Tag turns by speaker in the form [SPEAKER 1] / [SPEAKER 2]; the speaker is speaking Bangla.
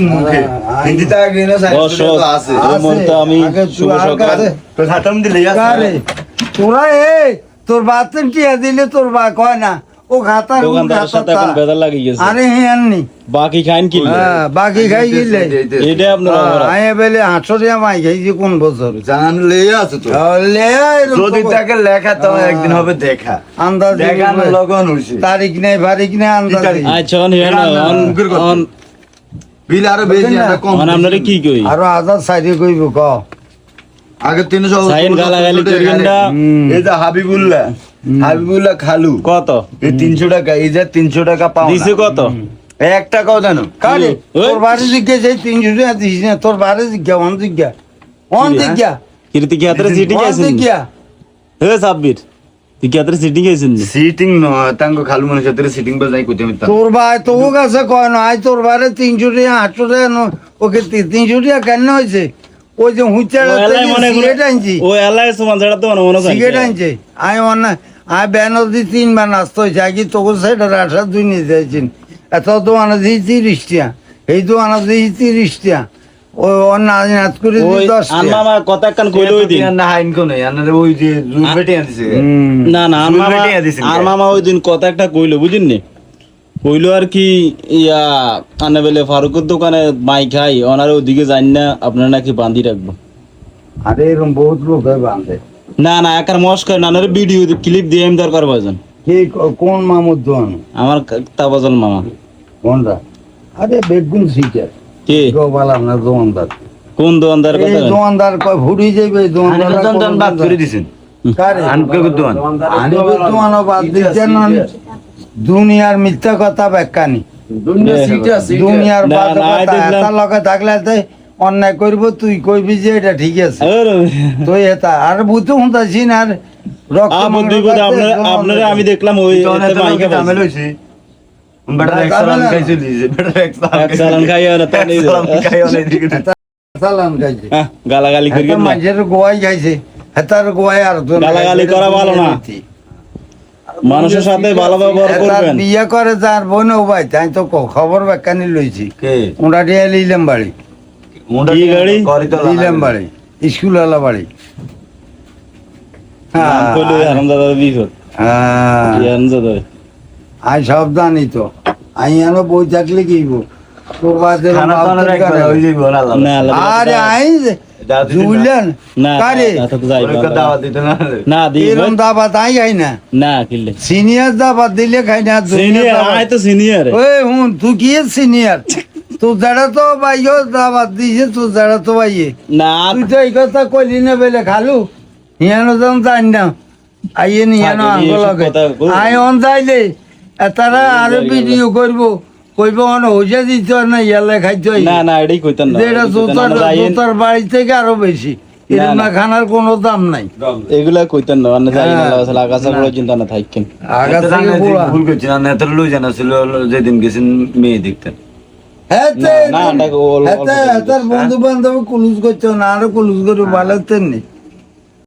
[SPEAKER 1] দিন মুখে।
[SPEAKER 2] হ্যাঁ,
[SPEAKER 1] হিন্দিতে আগে না আছে
[SPEAKER 3] আমি শুভ সকাল।
[SPEAKER 1] তো হাতাম দিলে
[SPEAKER 2] কারে তোরা এ তোর বাতের টিয়া দিলে তোর বা কয় না? ও খাতা
[SPEAKER 3] দোকানদারের সাথে এখন লাগিয়ে গেছে।
[SPEAKER 2] আরে হ্যাঁ নি
[SPEAKER 3] বাকি খাইন কি?
[SPEAKER 2] হ্যাঁ বাকি খাই গেলে।
[SPEAKER 3] এটা আপনার
[SPEAKER 2] বেলে আটশো টাকা মাই খাইছি কোন বছর?
[SPEAKER 1] জান লে আছে তো।
[SPEAKER 2] লে
[SPEAKER 1] যদি তাকে লেখা তো একদিন হবে দেখা।
[SPEAKER 2] আন্দাজ
[SPEAKER 1] দেখা লগন হইছে।
[SPEAKER 2] তারিখ নেই ফারিখ নেই আন্দাজ
[SPEAKER 3] আচ্ছা অন অন
[SPEAKER 1] বিল আরও বেশি
[SPEAKER 2] না,
[SPEAKER 1] কম
[SPEAKER 3] অন আপনারে কি কই?
[SPEAKER 2] আরও হাজার সাইডে কইব ক।
[SPEAKER 1] আগে তিনশো
[SPEAKER 3] সাইন গালাগালি করিয়েন না।
[SPEAKER 1] এই যে হাবিবুল্লাহ হাবিবুল্লাহ খালু।
[SPEAKER 3] কত?
[SPEAKER 1] এই তিনশো টাকা এই যে তিনশো টাকা পাও
[SPEAKER 3] দিছে কত?
[SPEAKER 1] এক টাকাও জানো।
[SPEAKER 2] কারে
[SPEAKER 3] ওই।
[SPEAKER 2] তোর বাড়ি জিজ্ঞা সেই তিনশো টাকা দিস না। তোর বাড়ি জিজ্ঞা অন জিজ্ঞা। অন জিজ্ঞা।
[SPEAKER 3] কীর্তি কি হাতের সিটিং
[SPEAKER 2] অন জিজ্ঞা।
[SPEAKER 3] হে সাব্বির। তুই সিটিং আইছেন
[SPEAKER 1] সিটিং নয় তাঙ্গ খালু মানুষ সাথে সিটিং বাজাই করতে আমি
[SPEAKER 2] তোর ভাই তোর কাছে কয় না আজ তোর বাড়ি তিনশো টাকা আটশো টাকা ন- ওকে তি- তিনশো টাকা কেন হয়েছে? ওই যে হুঁচাড়া
[SPEAKER 3] ও মনে
[SPEAKER 2] সিগারেট আনছি।
[SPEAKER 3] ও এলাই সমান ছাড়া তো মনে মনে
[SPEAKER 2] সিগারেট আনছে। আমি অন্য আমি ব্যানার দিয়ে তিনবার নাচতে হয়েছে। আগে তোকে সেটা আঠা দুই এত দোকানে দিই তিরিশ টাকা এই দোকানে দিই তিরিশ টাকা ওই অন্য নাচ করে
[SPEAKER 3] ওই
[SPEAKER 2] দশ
[SPEAKER 3] কথা কান কইলো ওই দিন।
[SPEAKER 1] না হাইন কোনে আনার ওই যে জুল বেটে আনছে
[SPEAKER 3] না না আর
[SPEAKER 1] দুই
[SPEAKER 3] মামা
[SPEAKER 1] বেটিয়া দিছেন
[SPEAKER 3] আর মামা ওই দিন কথা একটা কইলো বুঝিন নি কইলো আর কি ইয়া আনে বেলে ফারুকের দোকানে মাই খাই ওনার ওদিকে যাই না আপনারা নাকি বান্ধি রাখব।
[SPEAKER 2] আরে এরকম বহুত লোক হয় বান্ধে।
[SPEAKER 3] না না একার মস্কার নানার ভিডিও ক্লিপ দিয়ে আমি দরকার বাজন
[SPEAKER 2] কে কোন মামুর
[SPEAKER 3] আমার তাবাজল মামা।
[SPEAKER 2] কোনটা? আরে বেগুন শিখে
[SPEAKER 3] কে?
[SPEAKER 2] গোপালাম না দোকানদার
[SPEAKER 3] কোন দোকানদার কথা কয়?
[SPEAKER 2] দোকানদার কয় ভুড়ি যাবে দোকানদার
[SPEAKER 1] আনবে বাদ করে দিছেন।
[SPEAKER 2] কারে
[SPEAKER 1] আনবে দোকান
[SPEAKER 2] আনবে দোকানও বাদ দিচ্ছে দুনিয়ার মিথ্যা কথা ব্যাখ্যানি দুনিয়ার বাদ লগে থাকলে অন্যায় করব তুই কইবি যে এটা ঠিক আছে। তুই এটা আর বুঝতে হুঁতাছি না আর
[SPEAKER 3] আপনারা। আমি দেখলাম ওই এতে মাইকে
[SPEAKER 1] ঝামেল
[SPEAKER 3] পাইছে।
[SPEAKER 1] হইছে বেটা এক সালাম খাইছে লিছে বেটা এক সালাম
[SPEAKER 3] এক সালাম খাইয়া না, তা নেই।
[SPEAKER 1] সালাম খাইও না এদিকে
[SPEAKER 2] সালান খাইছে
[SPEAKER 3] গালাগালি করি না
[SPEAKER 2] মাঝের গোয়াই খাইছে হেতার গোয়াই আর তো
[SPEAKER 3] গালাগালি করা ভালো না। মানুষের সাথে ভালো ব্যবহার করবেন
[SPEAKER 2] বিয়ে করে যার বোন ও ভাই তাই তো খবর ব্যাখ্যানি লইছি
[SPEAKER 1] কে
[SPEAKER 2] ওটা দিয়ে লিলাম বাড়ি
[SPEAKER 3] গাড়ি?
[SPEAKER 2] লিলাম বাড়ি স্কুল আলা বাড়ি। হ্যাঁ
[SPEAKER 3] হারামজাদা?
[SPEAKER 2] আই সব জানি তো। আই এনো বই থাকলে কি আরে আই কারে?
[SPEAKER 1] না
[SPEAKER 2] এরম দাবাত আই খাই না। সিনিয়র দাবাত দিলে খাই না
[SPEAKER 3] Senior,
[SPEAKER 2] junior
[SPEAKER 3] তো senior।
[SPEAKER 2] ওই হুন তুই কি সিনিয়র? যারা তো ভাইও দাবাত দিছে যারা তো ভাইয়ে।
[SPEAKER 3] না,
[SPEAKER 2] তুই তো এই কথা কইলি না বেলে খালু। হিয়ানো জানি না। আইয়ে আঙ্গুল। আই অন যাইলে। তারা আরও ভিডিও করব কইব অন হইছে দিত না ইয়ালে খাইতে
[SPEAKER 3] না, না, এটাই কইতাম না।
[SPEAKER 2] যেটা
[SPEAKER 3] এটাই কইতাম না।
[SPEAKER 2] জুতার
[SPEAKER 3] আমরা যাইয়েন-
[SPEAKER 2] জুতার বাড়ি থেকে আরও বেশি এরকম
[SPEAKER 3] না।
[SPEAKER 2] না খানার কোনো দাম নাই
[SPEAKER 3] এগুলা কইতাম না, যাই
[SPEAKER 2] হ্যাঁ।
[SPEAKER 3] তাআলা চিন্তা না থাকেন।
[SPEAKER 2] আগা
[SPEAKER 1] এত
[SPEAKER 2] থেকে
[SPEAKER 1] জানে যে
[SPEAKER 2] পুরা
[SPEAKER 1] ভুল করছি না নেতার লই জানা ছিল যেদিন গেছেন মেয়ে দেখতেন
[SPEAKER 2] বন্ধু বান্ধব কুলুস করছ না আরও কুলুস করে ভালো তেমনি